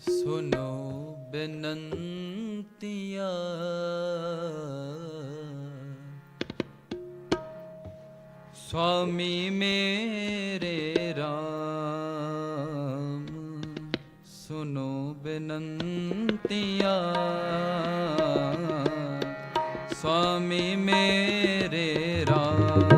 ਸੁਨੋ ਬੇਨੰਤੀਆ। ਸੁਆਮੀ ਮੇਰੇ RAM ਸੁਨੋ ਬੇਨੰਤੀਆ। ਸੁਆਮੀ ਮੇਰੇ RAM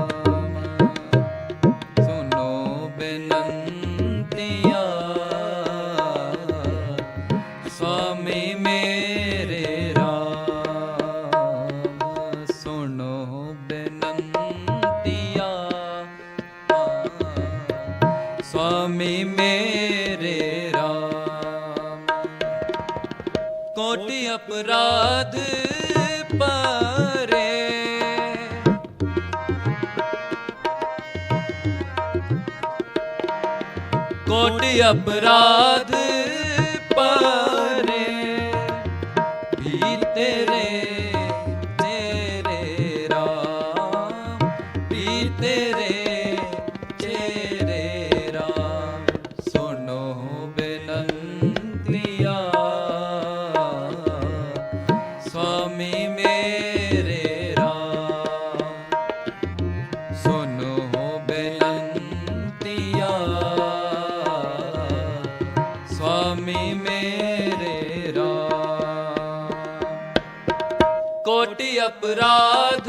ਸੁਆਮੀ ਮੇਰੇ RAM ਕੋਟਿ ਅਪਰਾਧ ਪਰੇ। ਕੋਟਿ ਅਪਰਾਧ ਬੇਨੰਤੀਆ ਸੁਆਮੀ ਮੇਰੇ ਰਾਮ ਕੋਟਿ ਅਪਰਾਧ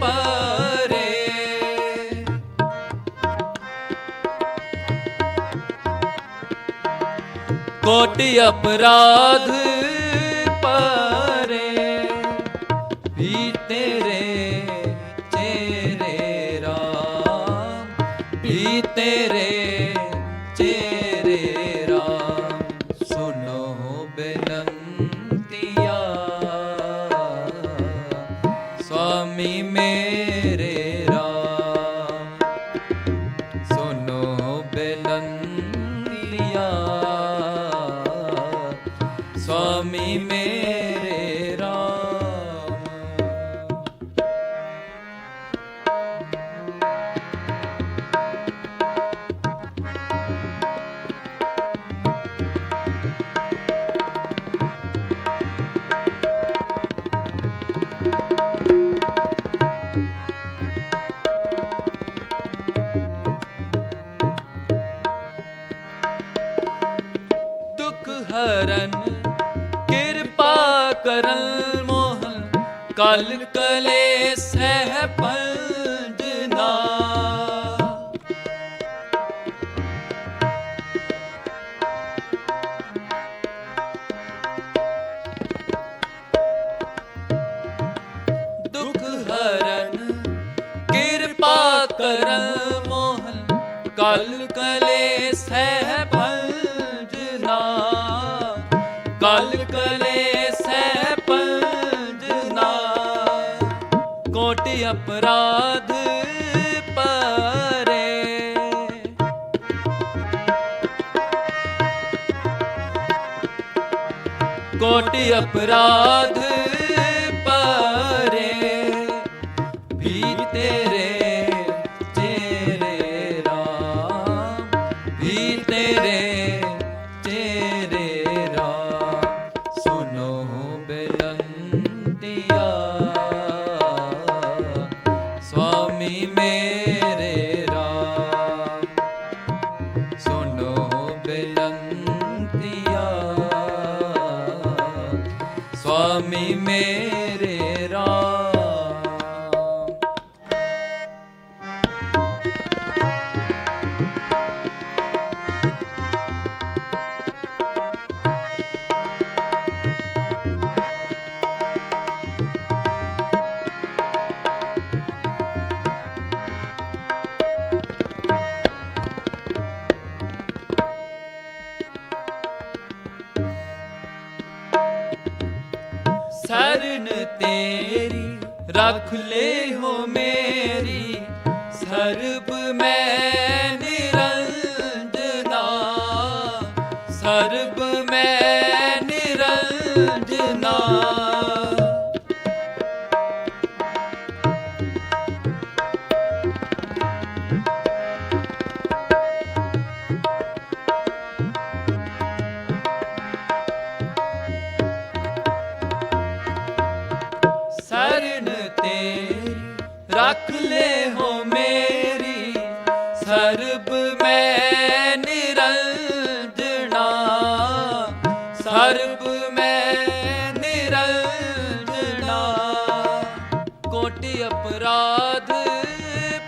ਪਰੇ ਕੋਟਿ ਅਪਰਾਧ ਕਲ ਕਲੇ ਸਹਿ ਪੰਜਨਾ ਦੁਖ ਹਰਨ ਕਿਰਪਾ ਕਰਨ ਮੋਹਨ ਕਾਲ ਕਲੇ ਸਹਿ ਪੰਜਨਾ ਕਾਲ ਕਲੇ ਕੋਟਿ ਅਪਰਾਧ ਪਰੇ ਵੀ ਤੇਰੇ ਸੁਆਮੀ ਮੇਰੇ आँख ले हो मेरी सर्ब में निरंजना सर्ब में निरंजना ਰੱਖ ਮੇਰੀ। ਸਰਬ ਮੈਂ ਨਿਰੰਜਣਾ। ਸਰਬ ਮੈਂ ਨਿਰੰਜਣਾ। ਕੋਟਿ ਅਪਰਾਧ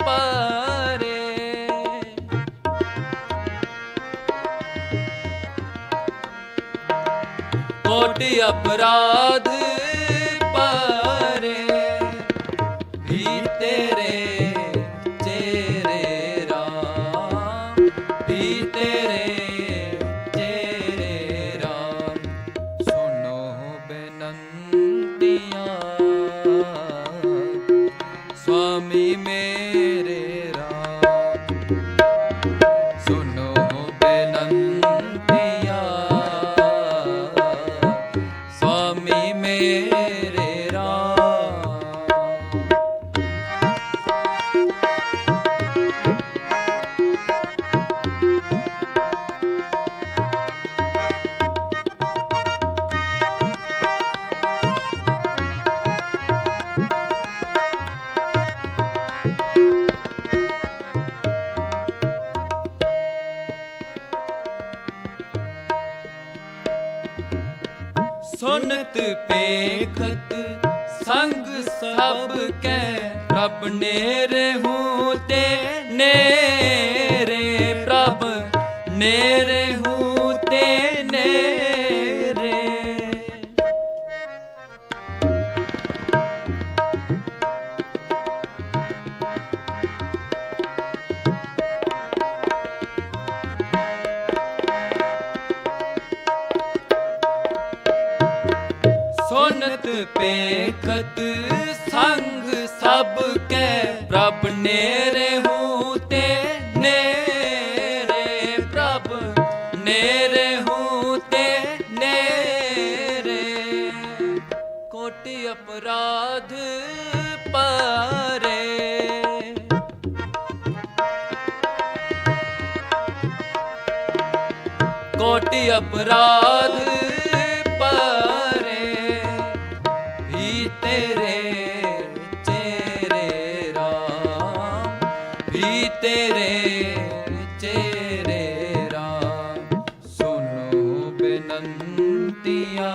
ਪਰੇ। ਕੋਟਿ ਅਪਰਾਧ ਬੇਨੰਤੀਆਂ ਸੁਆਮੀ ਮੇਰੇ ਸੁਨਤ ਪੇਖਤ ਸੰਗ ਸਭ ਕੈ ਪ੍ਰਭ ਨੇਰੇ ਹੂੰ ਤੇ ਨੇਰੇ ਪ੍ਰਭ ਨੇਰੇ ਹੂੰ ਪੇਖਤ ਸੰਗ ਸਭ ਕੈ ਪ੍ਰਭ ਨੇਰੇ ਹੂੰ ਤੇ ਨੇਰੇ ਪ੍ਰਭ ਨੇਰੇ ਹੂੰ ਤੇ ਨੇਰੇ ਕੋਟਿ ਅਪਰਾਧ ਪਾਰੇ ਕੋਟਿ ਅਪਰਾਧ ਵੀ ਤੇਰੇ ਚੇਰੇ ਰਾਮ ਸੁਨੋ ਬੇਨੰਤੀਆਂ।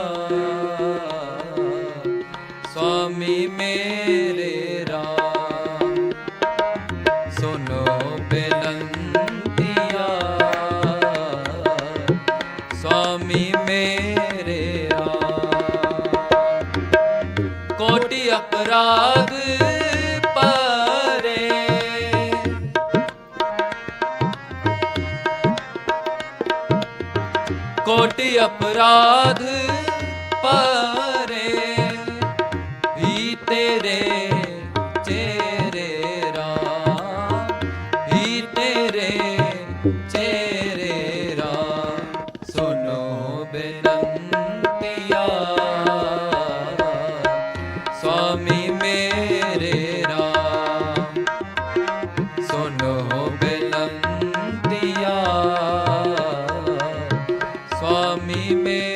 ਸੁਆਮੀ ਮੇਰੇ ਰਾਮ ਸੁਨੋ ਬੇਨੰਤੀਆਂ। ਸੁਆਮੀ ਮੇਰੇ ਰਾਮ ਕੋਟਿ ਅਪਰਾਧ ਅਪਰਾਧ ਸੁਆਮੀ ਮੇਰੇ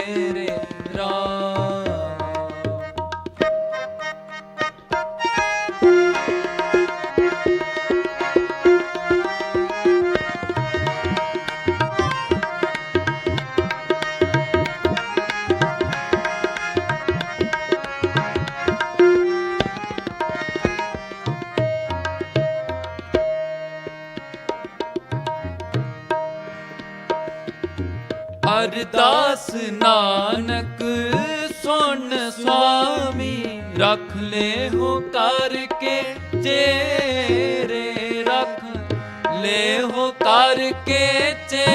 ਹਰਦਾਸ ਨਾਨਕ ਸੁਣ ਸੁਆਮੀ ਰੱਖ ਲੈ ਹੋ ਕਰਕੇ ਚੇਰੇ ਰੱਖ ਲੈ ਹੋ ਕਰਕੇ ਚੇ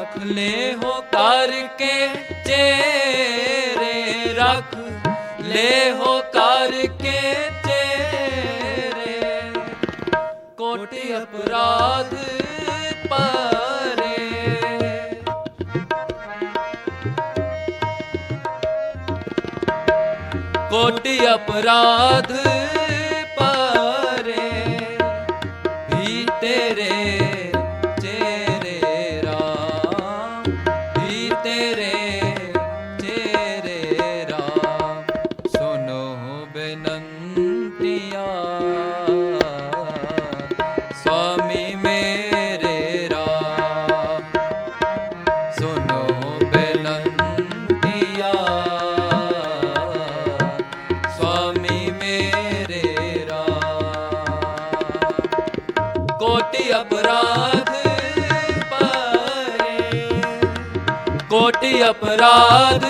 ਰੱਖ ਲੈ ਹੋ ਕਰਕੇ ਚੇਰੇ ਰੱਖ ਲੈ ਹੋ ਕਰਕੇ ਚੇਰੇ। ਕੋਟਿ ਅਪਰਾਧ ਪਰੇ। ਕੋਟਿ ਅਪਰਾਧ ਅਪਰਾਧ